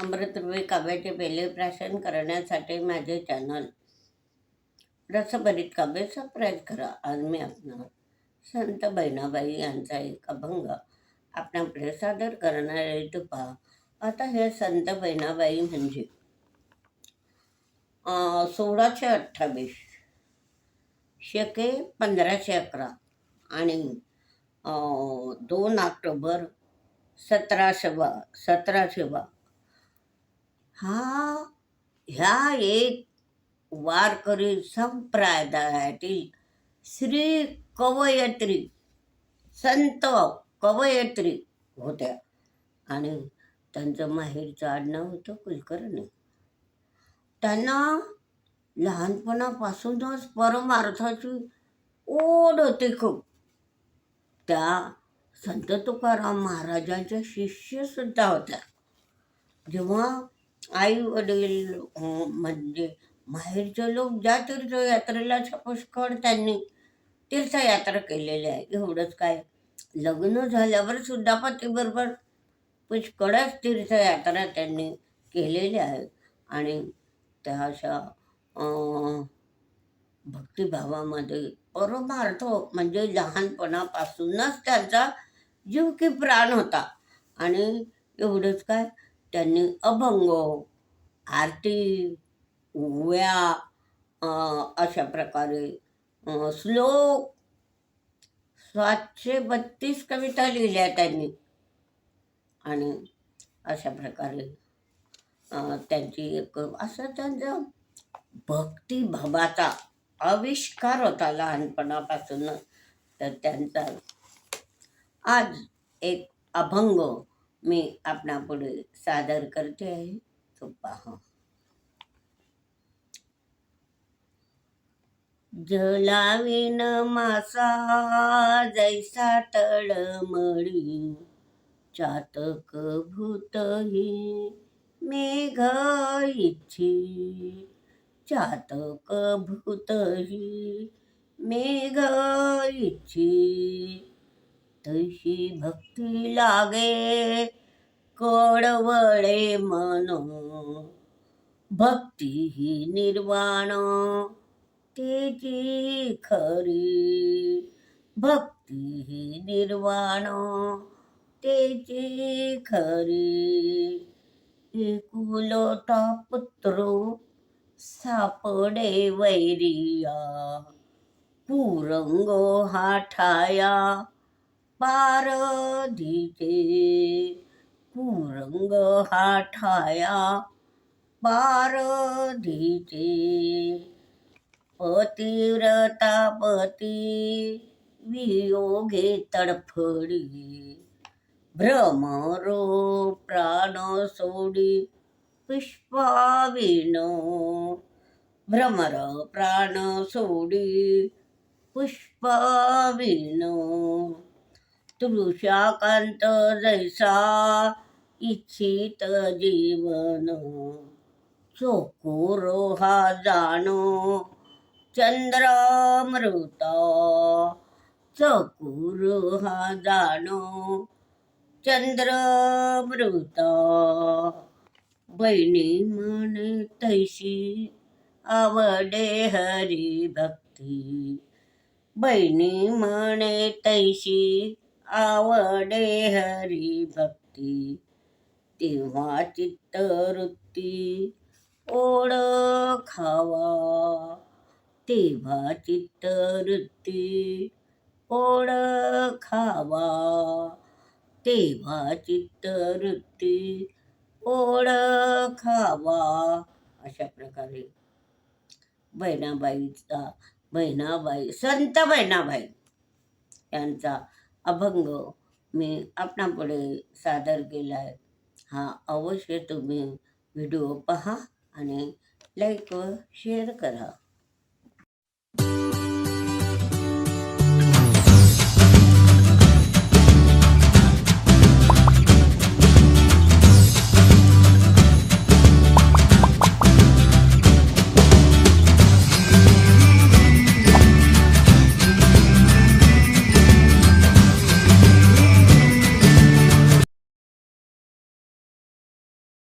अमृतरूपी काव्याचे पहिले प्राशन करण्यासाठी माझे चॅनल. रसभरीत काव्य सबस्क्राईब करा. आज मी आपण संत बहिणाबाई यांचा एक अभंग आपणापुढे सादर करणारे तुपा आता हे संत बहिणाबाई म्हणजे सोळाशे अठ्ठावीस शके पंधराशे अकरा आणि दोन ऑक्टोबर सतराशे बा सतराशे बा हा ह्या एक वारकरी संप्रदायातील श्री कवयत्री संत कवयत्री होत्या. आणि त्यांचं माहेरचं आडनाव होतं कुलकर्णी. त्यांना लहानपणापासूनच परमार्थाची ओढ होती खूप. त्या संत तुकाराम महाराजांच्या शिष्यसुद्धा होत्या. जेव्हा आई वडील हो, म्हणजे माहेरचे लोक ज्या तीर्थयात्रेला पुष्कळ त्यांनी तीर्थयात्रा केलेली आहे. एवढंच काय? लग्न झाल्यावर सुद्धा पतीबरोबर पुष्कळच तीर्थयात्रा त्यांनी केलेल्या आहे. आणि त्या अशा भक्तिभावामध्ये परमार्थ म्हणजे लहानपणापासूनच त्यांचा जीव की प्राण होता. आणि एवढंच काय? त्यांनी अभंग आरती उव्या अशा प्रकारे श्लोक सातशे बत्तीस कविता लिहिल्या त्यांनी. आणि अशा प्रकारे त्यांची एक असं त्यांचा भक्तिभावाचा आविष्कार होता लहानपणापासून. तर त्यांचा आज एक अभंग मी आपणापुढे सादर करते. आहे तो पहा जलाविन मासा जैसा तळमळी चातक भूतही मेघ इच्छी चातक भूतही मेघ इच्छी. तशी भक्ती लागे कळवळे मनो. भक्ती ही निर्वाण तेची खरी. भक्ती ही निर्वाण तेची खरी. एकुलोटा पुत्र सापडे वैरिया. पुरंगो हाठाया কুরঙ্গ হাঠায়া পারধিতে পতিরতা পতি বিয়োগে তড়ফড়ি ভ্রমরো প্রাণ সোড়ি পুষ্পাবিন ভ্রমর প্রাণ সোড়ি পুষ্পাবিন। सोडी तृषाकांत जैसा इच्छित जीवन. चोकोर हा जाणो चंद्रामृता. चकोर हा जाणो चंद्रमृता. बहिणी म्हणे तैशी आवडे हरी भक्ती बहिणी म्हणे तैशी आवडे हरी भक्ती तेव्हा चित्तवृत्ती ओळखावा. तेव्हा चित्तवृत्ती ओळखावा. तेव्हा चित्तवृत्ती ओळखावा. अशा प्रकारे. बहिणाबाईचा बहिणाबाई संत बहिणाबाई यांचा अभंग मी आपणापुढे सादर केला आहे हा अवश्य तुम्ही व्हिडिओ पहा आणि लाईक व शेअर करा.